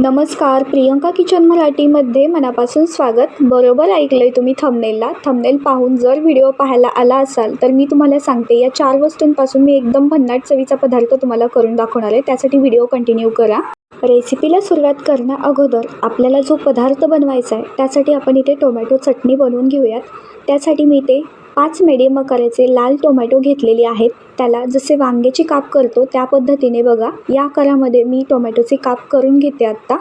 नमस्कार प्रियंका किचन मराठीमध्ये मनापासून स्वागत. बरोबर ऐकलं आहे तुम्ही थंबनेलला थंबनेल पाहून जर व्हिडिओ पाहायला आला असाल तर मी तुम्हाला सांगते या चार वस्तूंपासून मी एकदम भन्नाट चवीचा पदार्थ तुम्हाला करून दाखवणार आहे. त्यासाठी व्हिडिओ कंटिन्यू करा. रेसिपीला सुरुवात करण्या अगोदर आपल्याला जो पदार्थ बनवायचा आहे त्यासाठी आपण इथे टोमॅटो चटणी बनवून घेऊयात. त्यासाठी मी इथे पाच मीडियम आकाराचे लाल टोमॅटो घेतलेले आहेत. त्याला जसे वांग्याची काप करतो त्या पद्धतीने बघा. या आकारामध्ये मी टोमॅटोचे काप करून घेते आत्ता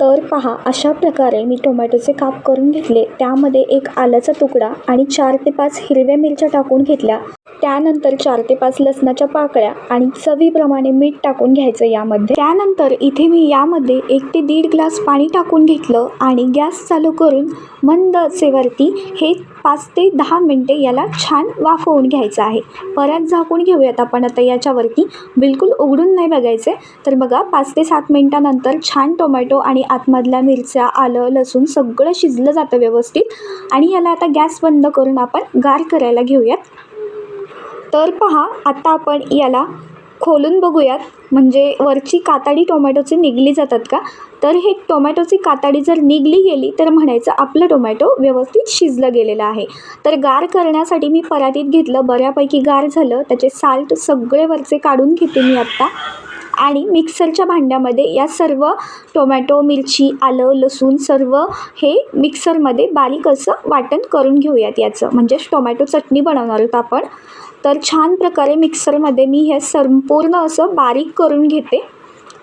तर पहा अशा प्रकारे मी टोमॅटोचे काप करून घेतले. त्यामध्ये एक आल्याचा तुकडा आणि चार ते पाच हिरव्या मिरच्या टाकून घेतल्या. त्यानंतर चार ते पाच लसणाच्या पाकळ्या आणि चवीप्रमाणे मीठ टाकून घ्यायचं यामध्ये. त्यानंतर इथे मी यामध्ये एक ते दीड ग्लास पाणी टाकून घेतलं आणि गॅस चालू करून मंद असेवरती हे पाच ते दहा मिनटे याला छान वाफवून घ्यायचं आहे. परत झाकून घेऊयात आपण आता याच्यावरती. बिलकुल उघडून नाही बघायचे. तर बघा पाच ते सात मिनटानंतर छान टोमॅटो आणि आतमधल्या मिरच्या आलं लसूण सगळं शिजलं जातं व्यवस्थित. आणि याला आता गॅस बंद करून आपण गार करायला घेऊयात. तर पहा आता आपण याला खोलून बघूयात. म्हणजे वरची कातडी टोमॅटोची निघली जातात का? तर हे टोमॅटोची कातडी जर निघली गेली तर म्हणायचं आपलं टोमॅटो व्यवस्थित शिजलं गेलेलं आहे. तर गार करण्यासाठी मी परातीत घेतलं बऱ्यापैकी गार झालं. त्याचे साल्ट सगळे वरचे काढून घेते मी आत्ता आणि मिक्सरच्या भांड्यामध्ये या सर्व टोमॅटो मिरची आलं लसूण सर्व हे मिक्सरमध्ये बारीक असं वाटण करून घेऊयात याचं. म्हणजेच टोमॅटो चटणी बनवणार आहोत आपण. तर छान प्रकारे मिक्सरमध्ये मी हे संपूर्ण असं बारीक करून घेते.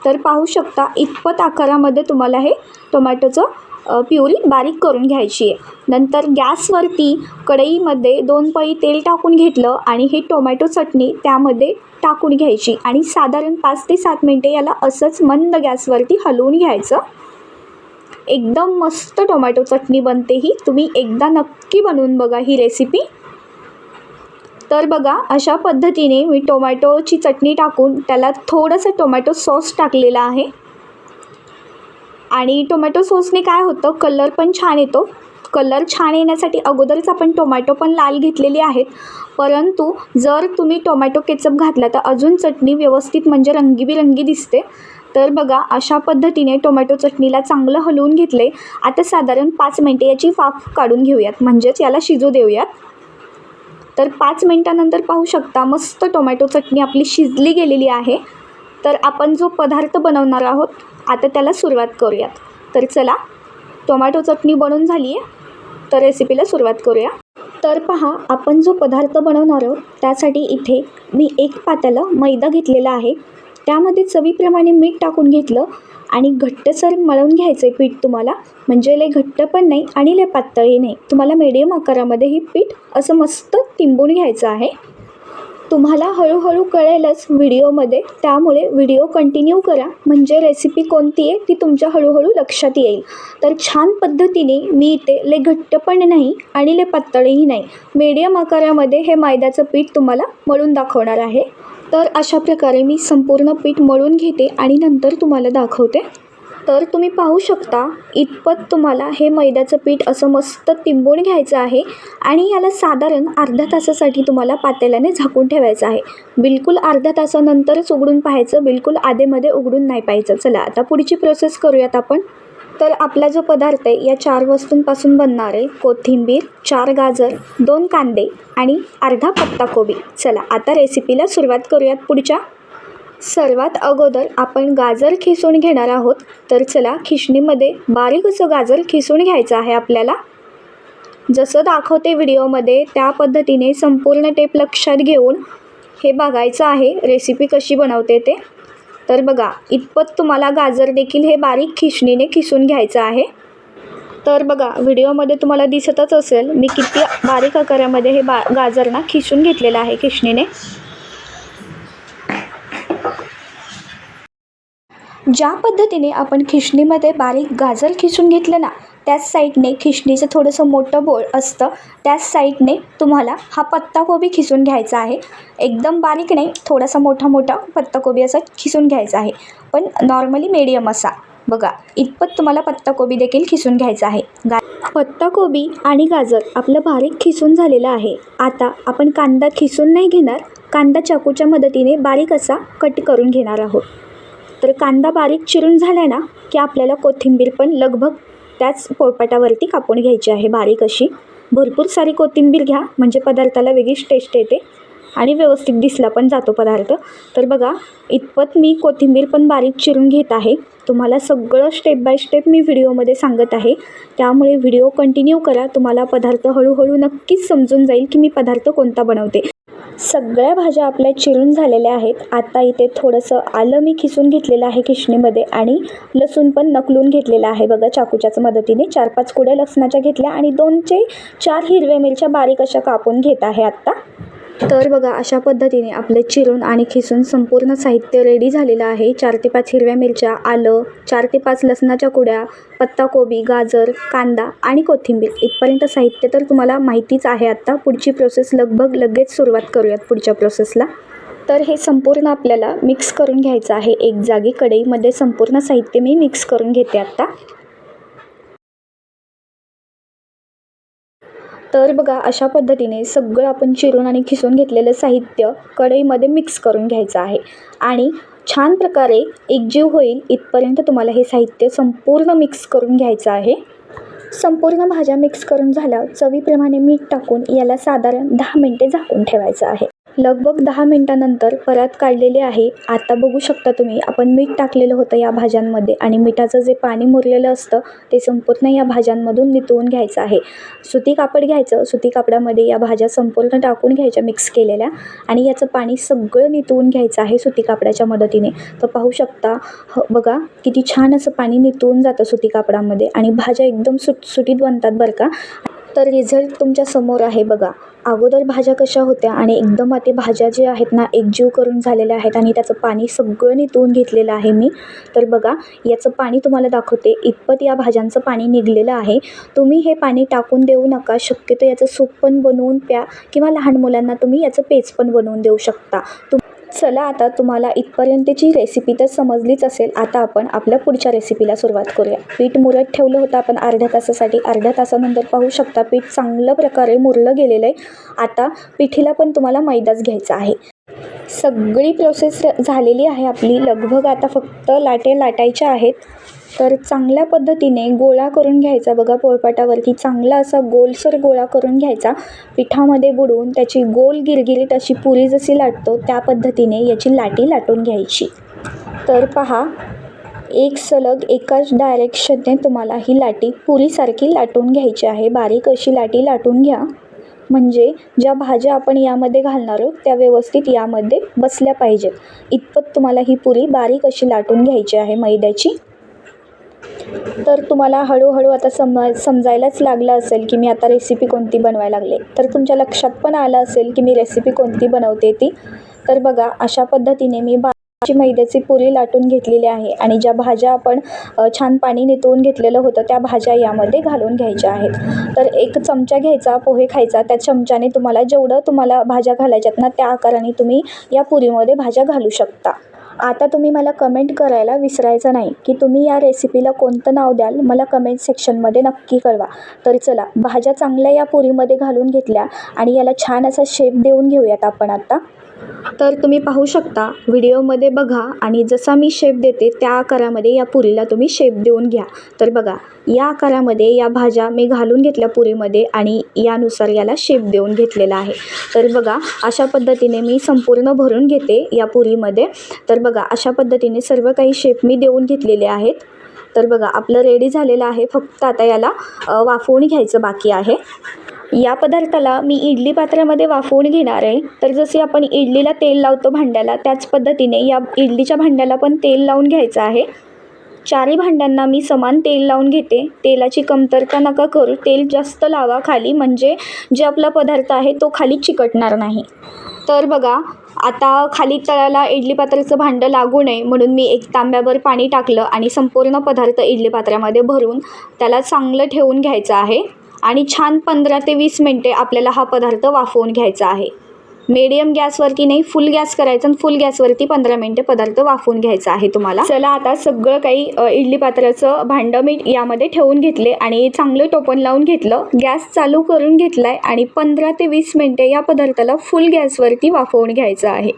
तर पाहू शकता इतपत आकारामध्ये तुम्हाला हे टोमॅटोचं प्युरी बारीक करून घ्यायची आहे. नंतर गॅसवरती कढईमध्ये दोन पळी तेल टाकून घेतलं आणि ही टोमॅटो चटणी त्यामध्ये टाकून घ्यायची आणि साधारण पाच ते सात मिनटे याला असंच मंद गॅसवरती हलवून घ्यायचं. एकदम मस्त टोमॅटो चटणी बनते ही. तुम्ही एकदा नक्की बनवून बघा ही रेसिपी तर बघा अशा पद्धतीने मी टोमॅटोची चटणी टाकून त्याला थोडंसं टोमॅटो सॉस टाकलेला आहे. आणि टोमॅटो सॉसने काय होतं कलर पण छान येतो. कलर छान येण्यासाठी अगोदरच आपण टोमॅटो पण लाल घेतलेली आहेत. परंतु जर तुम्ही टोमॅटो केचप घातला तर अजून चटणी व्यवस्थित म्हणजे रंगीबिरंगी दिसते. तर बघा अशा पद्धतीने टोमॅटो चटणीला चांगलं हलवून घेतले आता साधारण पाच मिनटे याची फाफ काढून घेऊयात. म्हणजेच याला शिजू देऊयात. तर पाच मिनटानंतर पाहू शकता मस्त टोमॅटो चटणी आपली शिजली गेलेली आहे. तर आपण जो पदार्थ बनवणार आहोत आता त्याला सुरुवात करूयात. तर चला टोमॅटो चटणी बनवून झाली आहे तर रेसिपीला सुरुवात करूया. तर पहा आपण जो पदार्थ बनवणार आहोत त्यासाठी इथे मी एक पात्याला मैदा घेतलेला आहे. त्यामध्ये चवीप्रमाणे मीठ टाकून घेतलं आणि घट्टसर मळून घ्यायचं आहे पीठ तुम्हाला. म्हणजे लय घट्ट पण नाही आणि लय पातळही नाही. तुम्हाला मीडियम आकारामध्ये हे पीठ असं मस्त तिंबून घ्यायचं आहे. तुम्हाला हळूहळू कळेलच व्हिडिओमध्ये. त्यामुळे व्हिडिओ कंटिन्यू करा. म्हणजे रेसिपी कोणती आहे ती तुमच्या हळूहळू लक्षात येईल. तर छान पद्धतीने मी इथे लय घट्ट पण नाही आणि लय पातळही नाही. मीडियम आकारामध्ये हे मैद्याचं पीठ तुम्हाला मळून दाखवणार आहे. तर अशा प्रकारे मी संपूर्ण पीठ मळून घेते आणि नंतर तुम्हाला दाखवते. तर तुम्ही पाहू शकता इतपत तुम्हाला हे मैद्याचं पीठ असं मस्त तिंबून घ्यायचं आहे आणि याला साधारण अर्ध्या तासासाठी तुम्हाला पातेल्याने झाकून ठेवायचं आहे. बिलकुल अर्ध्या तासानंतरच उघडून पाहायचं बिलकुल आधेमध्ये उघडून नाही पाहायचं. चला आता पुढची प्रोसेस करूयात आपण. तर आपला जो पदार्थ आहे या चार वस्तूंपासून बनणार आहे कोथिंबीर चार गाजर दोन कांदे आणि अर्धा पत्ताकोबी चला आता रेसिपीला सुरुवात करूयात पुढच्या. सर्वात अगोदर आपण गाजर खिसून घेणार आहोत. तर चला खिसणीमध्ये बारीक असं गाजर खिसून घ्यायचं आहे आपल्याला. जसं दाखवते व्हिडिओमध्ये त्या पद्धतीने संपूर्ण टेप लक्षात घेऊन हे बघायचं आहे रेसिपी कशी बनवते ते. तर बघा इतपत तुम्हाला गाजर देखील हे बारीक खिसणीने खिसून घ्यायचं आहे. तर बघा व्हिडिओमध्ये तुम्हाला दिसतच असेल मी किती बारीक आकारामध्ये हे बा गाजर ना खिसून घेतलेलं आहे खिसणीने. ज्या पद्धतीने आपण खिचणीमध्ये बारीक गाजर खिसून घेतलं ना त्याच साईडने खिचणीचं थोडंसं मोठं बोळ असतं त्याच साईडने तुम्हाला हा पत्ताकोबी खिसून घ्यायचा आहे. एकदम बारीक नाही थोडासा मोठा मोठा पत्ताकोबी असा खिसून घ्यायचा आहे. पण नॉर्मली मीडियम असा. बघा इतपत तुम्हाला पत्ताकोबी देखील खिसून घ्यायचा आहे. गा पत्ताकोबी आणि गाजर आपलं बारीक खिसून झालेलं आहे. आता आपण कांदा खिसून नाही घेणार कांदा चाकूच्या मदतीने बारीक असा कट करून घेणार आहोत. तर कांदा बारीक चिरून झाला ना की आपल्याला कोथिंबीर पण लगभग त्याच पोळपाटावरती कापून घ्यायची आहे बारीक अशी. भरपूर सारी कोथिंबीर घ्या म्हणजे पदार्थाला वेगळीच टेस्ट येते आणि व्यवस्थित दिसला पण जातो पदार्थ. तर बघा इतपत मी कोथिंबीर पण बारीक चिरून घेत आहे. तुम्हाला सगळं स्टेप बाय स्टेप मी व्हिडिओमध्ये सांगत आहे. त्यामुळे व्हिडिओ कंटिन्यू करा. तुम्हाला पदार्थ हळूहळू नक्कीच समजून जाईल की मी पदार्थ कोणता बनवते. सगळ्या भाज्या आपल्या चिरून झालेल्या आहेत. आता इथे थोडंसं आलं मी खिसून घेतलेलं आहे खिशणीमध्ये आणि लसूण पण नकलून घेतलेलं आहे. बघा चाकूच्याच मदतीने चार पाच कुड्या लसणाच्या घेतल्या आणि दोनचे चार हिरव्या मिरच्या बारीक अशा कापून घेत आहे आत्ता तर बघा अशा पद्धतीने आपले चिरून आणि खिसून संपूर्ण साहित्य रेडी झालेलं आहे. चार ते पाच हिरव्या मिरच्या आलं चार ते पाच लसणाच्या कुड्या पत्ताकोबी गाजर कांदा आणि कोथिंबीर इथपर्यंत साहित्य तर तुम्हाला माहितीच आहे. आत्ता पुढची प्रोसेस लगभग लगेच सुरुवात करूयात पुढच्या प्रोसेसला तर हे संपूर्ण आपल्याला मिक्स करून घ्यायचं आहे. एक जागी कढईमध्ये संपूर्ण साहित्य मी मिक्स करून घेते आत्ता तर बघा अशा पद्धतीने सगळं आपण चिरून आणि खिसून घेतलेलं साहित्य कढईमध्ये मिक्स करून घ्यायचं आहे. आणि छान प्रकारे एकजीव होईल इथपर्यंत तुम्हाला हे साहित्य संपूर्ण मिक्स करून घ्यायचं आहे. संपूर्ण भाज्या मिक्स करून झाल्या चवीप्रमाणे मीठ टाकून याला साधारण दहा मिनटे झाकून ठेवायचं आहे. लगभग दहा मिनटानंतर परत काढलेले आहे. आता बघू शकता तुम्ही आपण मीठ टाकलेलं होतं या भाज्यांमध्ये आणि मिठाचं जे पाणी मुरलेलं असतं ते संपूर्ण या भाज्यांमधून नितळून घ्यायचं आहे. सुती कापड घ्यायचं सुती कापडामध्ये या भाज्या संपूर्ण टाकून घ्यायच्या मिक्स केलेल्या आणि याचं पाणी सगळं नितळून घ्यायचं आहे सुती कापडाच्या मदतीने. तर पाहू शकता ह बघा किती छान असं पाणी नितळून जातं सुती कापडामध्ये आणि भाज्या एकदम सुटसुटीत बनतात बरं का. तर रिझल्ट तुमच्यासमोर आहे बघा. अगोदर भाज्या कशा होत्या आणि एकदम आता भाज्या ज्या आहेत ना एकजीव करून झालेल्या आहेत आणि त्याचं पाणी सगळं नितळून घेतलेलं आहे मी. तर बघा याचं पाणी तुम्हाला दाखवते. इतपत या भाज्यांचं पाणी निघलेलं आहे. तुम्ही हे पाणी टाकून देऊ नका. शक्यतो याचं सूप पण बनवून प्या किंवा लहान मुलांना तुम्ही याचं पेज पण बनवून देऊ शकता. चला आता तुम्हाला इथपर्यंतची रेसिपी तर समजलीच असेल. आता आपण आपल्या पुढच्या रेसिपीला सुरुवात करूया. पीठ मुरत ठेवलं होतं आपण अर्ध्या तासासाठी. अर्ध्या तासानंतर पाहू शकता पीठ चांगल्या प्रकारे मुरलं गेलेलं आहे. आता पिठीला पण तुम्हाला मैदाच घ्यायचा आहे. सगळी प्रोसेस झालेली आहे आपली. लगभग आता फक्त लाटे लाटायच्या आहेत. तर चांगल्या पद्धतीने गोळा करून घ्यायचा. बघा पोळपाटावरती चांगला असा गोलसर गोळा करून घ्यायचा. पिठामध्ये बुडवून त्याची गोल गिरगिरीत अशी पुरी जशी लाटतो त्या पद्धतीने याची लाटी लाटून घ्यायची. तर पहा एक सलग एकाच डायरेक्शनने तुम्हाला ही लाटी पुरीसारखी लाटून घ्यायची आहे. बारीक अशी लाटी लाटून घ्या. म्हणजे ज्या भाज्या आपण यामध्ये घालणार आहोत त्या व्यवस्थित यामध्ये बसल्या पाहिजेत. इतपत तुम्हाला ही पुरी बारीक अशी लाटून घ्यायची आहे मैद्याची. तर तुम्हाला हळूहळू आता सम समजायलाच लागलं असेल की मी आता रेसिपी कोणती बनवायला लागले. तर तुमच्या लक्षात पण आलं असेल की मी रेसिपी कोणती बनवते ती. तर बघा अशा पद्धतीने मी भाजी मैद्याची पुरी लाटून घेतलेली आहे आणि ज्या भाज्या आपण छान पाणी नितळून घेतलेलं होतं त्या भाज्या यामध्ये घालून घ्यायच्या आहेत. तर एक चमचा घ्यायचा पोहे खायचा त्या चमच्याने तुम्हाला जेवढं तुम्हाला भाज्या घालायच्यात ना त्या आकाराने तुम्ही या पुरीमध्ये भाज्या घालू शकता. आता तुम्ही मला कमेंट करायला विसरायचं नाही की तुम्ही या रेसिपीला कोणतं नाव द्याल मला कमेंट सेक्शनमध्ये नक्की कळवा. तर चला भाज्या चांगल्या या पुरीमध्ये घालून घेतल्या आणि याला छान असा शेप देऊन घेऊयात आपण आता. तर तुम्ही पाहू शकता व्हिडिओमध्ये बघा आणि जसा मी शेप देते त्या आकारामध्ये या पुरीला तुम्ही शेप देऊन घ्या. तर बघा या आकारामध्ये या भाज्या मी घालून घेतल्या पुरीमध्ये आणि यानुसार याला शेप देऊन घेतलेला आहे. तर बघा अशा पद्धतीने मी संपूर्ण भरून घेते या पुरीमध्ये. तर बघा अशा पद्धतीने सर्व काही शेप मी देऊन घेतलेले आहेत. तर बघा आपलं रेडी झालेलं आहे. फक्त आता याला वाफवून घ्यायचं बाकी आहे. या पदार्थाला मी इडली पात्रामध्ये वाफवून घेणार आहे. तर जसे आपण इडलीला तेल लावतो भांड्याला त्याच पद्धतीने या इडलीच्या भांड्याला पण तेल लावून घ्यायचं आहे. चारही भांड्यांना मी समान तेल लावून घेते. तेलाची कमतरता नका करू. तेल जास्त लावा खाली म्हणजे जे आपला पदार्थ आहे तो खाली चिकटणार नाही. तर बघा आता खाली तळाला इडली पात्राचं भांडं लागू नये म्हणून मी एक तांब्यावर पाणी टाकलं आणि संपूर्ण पदार्थ इडली पात्रामध्ये भरून त्याला चांगलं ठेवून घ्यायचं आहे. आणि छान पंधरा ते वीस मिनटे आपल्याला हा पदार्थ वाफवून घ्यायचा आहे. मीडियम गॅसवरती नाही फुल गॅस करायचा आणि फुल गॅसवरती पंधरा मिनटं पदार्थ वाफवून घ्यायचा आहे तुम्हाला. चला आता सगळं काही इडली पात्राचं भांडं मी यामध्ये ठेवून घेतले आणि चांगलं टोपण लावून घेतलं. गॅस चालू करून घेतलाय आणि पंधरा ते वीस मिनटे या पदार्थाला फुल गॅसवरती वाफवून घ्यायचं आहे.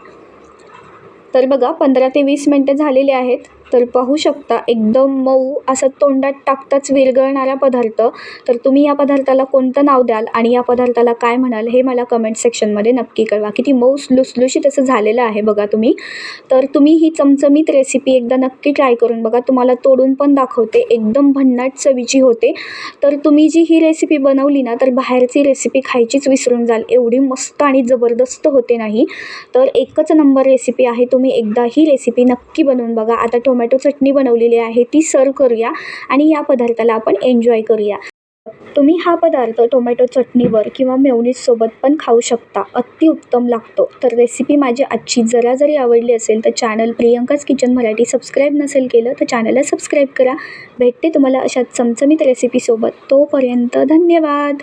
तर बघा पंधरा ते वीस मिनटं झालेले आहेत. तर पाहू शकता. एकदम मऊ असं तोंडात टाकताच विरघळणारा पदार्थ. तर तुम्ही या पदार्थाला कोणतं नाव द्याल आणि या पदार्थाला काय म्हणाल हे मला कमेंट सेक्शनमध्ये नक्की कळवा. किती मऊ लुसलुशीत असं झालेलं आहे बघा तुम्ही. तर तुम्ही ही चमचमीत रेसिपी एकदा नक्की ट्राय करून बघा. तुम्हाला तोडून पण दाखवते. एकदम भन्नाट चवीची होते. तर तुम्ही जी ही रेसिपी बनवली ना तर बाहेरची रेसिपी खायचीच विसरून जाल. एवढी मस्त आणि जबरदस्त होते नाही. तर एकच नंबर रेसिपी आहे. तुम्ही एकदा ही रेसिपी नक्की बनवून बघा. आता टोमॅटो चटणी बनवलेली आहे ती सर्व करूया आणि या पदार्थाला आपण एन्जॉय करूया. तुम्ही हा पदार्थ टोमॅटो चटणीवर किंवा मेवनीजसोबत पण खाऊ शकता अतिउत्तम लागतो. तर रेसिपी माझी आजची जरा जरी आवडली असेल तर चॅनल प्रियंकाच किचन मराठी सबस्क्राईब नसेल केलं तर चॅनलला सबस्क्राईब करा. भेटते तुम्हाला अशा चमचमीत रेसिपीसोबत तोपर्यंत धन्यवाद!